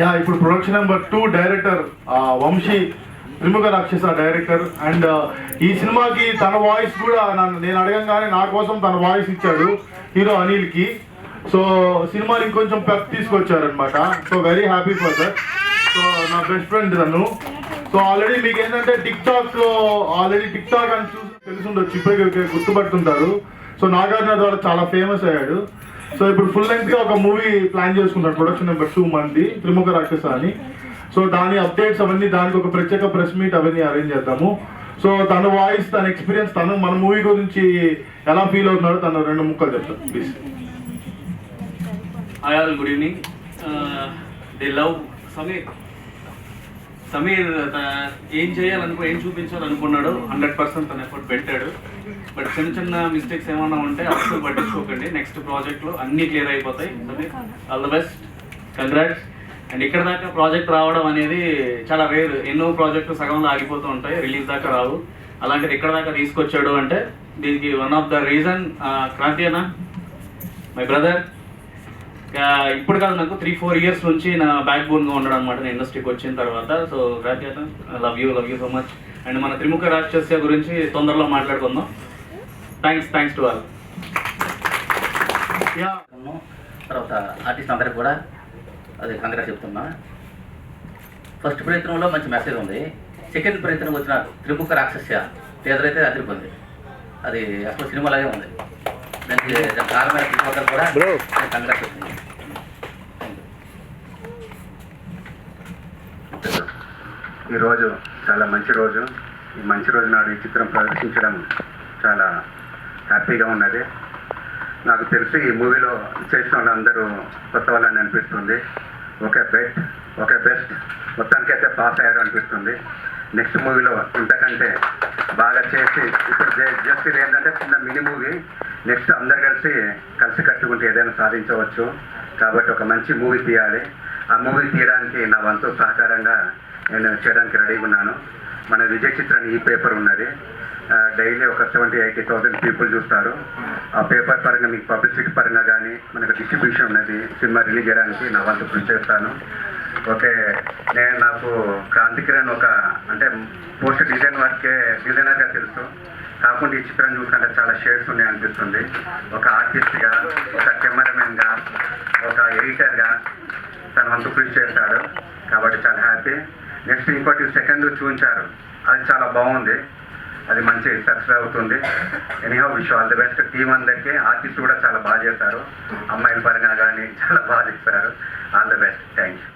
Yeah ఇప్పుడు production number two director Vamshi Trimukha Rakshasa director and ఈ సినిమాకి తన వాయిస్ కూడా నన్ను నేను అడగంగానే నా కోసం తన వాయిస్ ఇచ్చాడు హీరో అనిల్కి. సో సినిమాని ఇంకొంచెం pep తీసుకొచ్చారనమాట so very happy for that so నా బెస్ట్ ఫ్రెండ్ తను సో ఆల్రెడీ మీకు ఏంటంటే TikTok already TikTok అని చూసి తెలిసి ఉండొచ్చు. ఇప్పటికే గుర్తుపడుతుంటారు. సో నాగార్జున ద్వారా చాలా ఫేమస్ అయ్యాడు. సో ఇప్పుడు ఫుల్ లెంగ్త్గా ఒక మూవీ ప్లాన్ చేసుకున్నాడు ప్రొడక్షన్ నెంబర్ టూ మంది త్రిముఖ రాక్షస అని. సో దాని అప్డేట్స్ అవన్నీ దానికి ఒక ప్రత్యేక ప్రెస్ మీట్ అవన్నీ అరేంజ్ చేద్దాము. సో తన వాయిస్ తన ఎక్స్పీరియన్స్ తను మన మూవీ గురించి ఎలా ఫీల్ అవుతున్నాడో తను రెండు ముక్కలు చెప్తాను please hi all good evening they love Sameer Sameer త- ఏం చేయాలనుకో ఏం చూపించాలనుకున్నాడు హండ్రెడ్ పర్సెంట్ తన ఎఫర్ట్ పెట్టాడు. బట్ చిన్న చిన్న మిస్టేక్స్ ఏమన్నా ఉంటే అసలు పట్టించుకోకండి. నెక్స్ట్ ప్రాజెక్ట్లో అన్నీ క్లియర్ అయిపోతాయి. Sameer all the best. Congrats and ఇక్కడ దాకా ప్రాజెక్ట్ రావడం అనేది చాలా రేర్ ఎన్నో ప్రాజెక్టులు సగంలో ఆగిపోతూ ఉంటాయి. రిలీజ్ దాకా రావు. అలాంటిది ఇక్కడ దాకా తీసుకొచ్చాడు అంటే దీనికి one of the reason Kranthi అన్న? మై బ్రదర్ ఇప్పుడు కాదు నాకు త్రీ ఫోర్ ఇయర్స్ నుంచి నా బ్యాక్ బోన్గా ఉన్నాడు అనమాట నేను ఇండస్ట్రీకి వచ్చిన తర్వాత so Raketha love you love you so much and మన త్రిముఖ రాక్షస్య గురించి తొందరలో మాట్లాడుకుందాం. Thanks thanks to all. తర్వాత ఆర్టిస్ట్ అందరికి కూడా అది కంగ్రెస్ చెప్తున్నా. ఫస్ట్ ప్రయత్నంలో మంచి మెసేజ్ ఉంది. సెకండ్ ప్రయత్నం వచ్చిన త్రిముఖ రాక్షస్య టీజర్ అయితే అదిరిపోయింది. అది అసలు సినిమాలాగే ఉంది. దానికి కారణమైన ప్రతి ఒక్కరు కూడా కంగ్రెస్ చెప్తుంది ఈరోజు చాలా మంచి రోజు. ఈ మంచి రోజు నాడు ఈ చిత్రం ప్రదర్శించడం చాలా హ్యాపీగా ఉన్నది. నాకు తెలిసి ఈ మూవీలో చేసిన వాళ్ళందరూ కొత్త వాళ్ళని అనిపిస్తుంది. Okay best okay best. మొత్తానికైతే పాస్ అయ్యారు అనిపిస్తుంది. నెక్స్ట్ మూవీలో ఇంతకంటే బాగా చేసి ఇప్పుడు జస్ట్ ఇది ఏంటంటే చిన్న మినీ మూవీ. నెక్స్ట్ అందరు కలిసి కలిసి కట్టుకుంటే ఏదైనా సాధించవచ్చు. కాబట్టి ఒక మంచి మూవీ తీయాలి. ఆ మూవీ తీయడానికి నా వంతు సహకారంగా నేను చేయడానికి రెడీగా ఉన్నాను. మన విజయ్ చిత్ర ఈ పేపర్ ఉన్నది. డైలీ ఒక సెవెంటీ ఎయిటీ థౌసండ్ పీపుల్ చూస్తారు. ఆ పేపర్ పరంగా మీకు పబ్లిసిటీ పరంగా కానీ మనకు డిస్ట్రిబ్యూషన్ ఉన్నది సినిమా రిలీజ్ చేయడానికి నా వంతు కృషి చేస్తాను. ఓకే నేను నాకు క్రాంతి కిరణ్ ఒక అంటే పోస్ట్ డిజైన్ వర్కే డిజైనర్గా తెలుసు. కాకుండా ఈ చిత్రం చూసుకుంటే చాలా షేడ్స్ ఉన్నాయి అనిపిస్తుంది. ఒక ఆర్టిస్ట్గా ఒక కెమెరామెన్గా ఒక ఎడిటర్గా తన వంతు కృషి చేస్తాడు. కాబట్టి చాలా హ్యాపీ. నెక్స్ట్ ఇంకోటి సెకండ్ చూపించారు అది చాలా బాగుంది. అది మంచి సక్సెస్ అవుతుంది. Anyhow wish all the best team అందరికీ ఆర్టిస్ట్ కూడా చాలా బాగా చేశారు. అమ్మాయిల పరంగా కానీ చాలా బాగా చేశారు all the best thank you